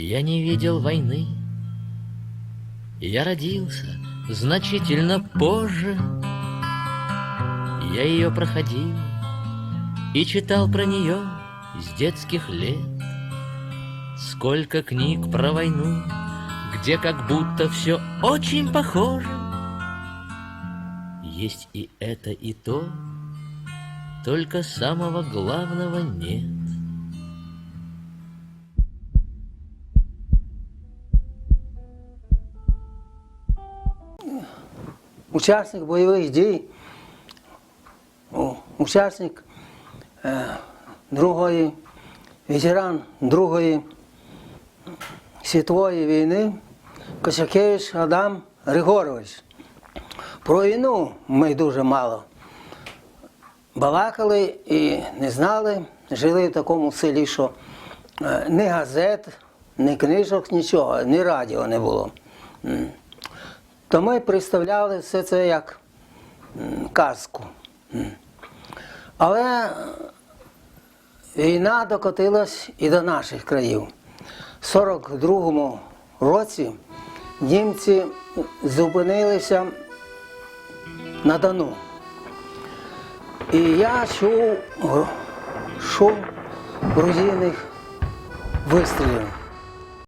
Я не видел войны. Я родился значительно позже. Я ее проходил и читал про нее с детских лет. Сколько книг про войну, где как будто все очень похоже. Есть и это, и то, только самого главного нет. Учасник бойових дій, учасник е, другої, ветеран Другої світової війни Косякевич Адам Григорович. Про війну ми дуже мало балакали і не знали, жили в такому селі, що е, ні газет, ні книжок, нічого, ні радіо не було. То ми представляли все це як казку. Але війна докотилась і до наших країв. В 42-му році німці зупинилися на Дону. І я чув шум грузійних вистрілів.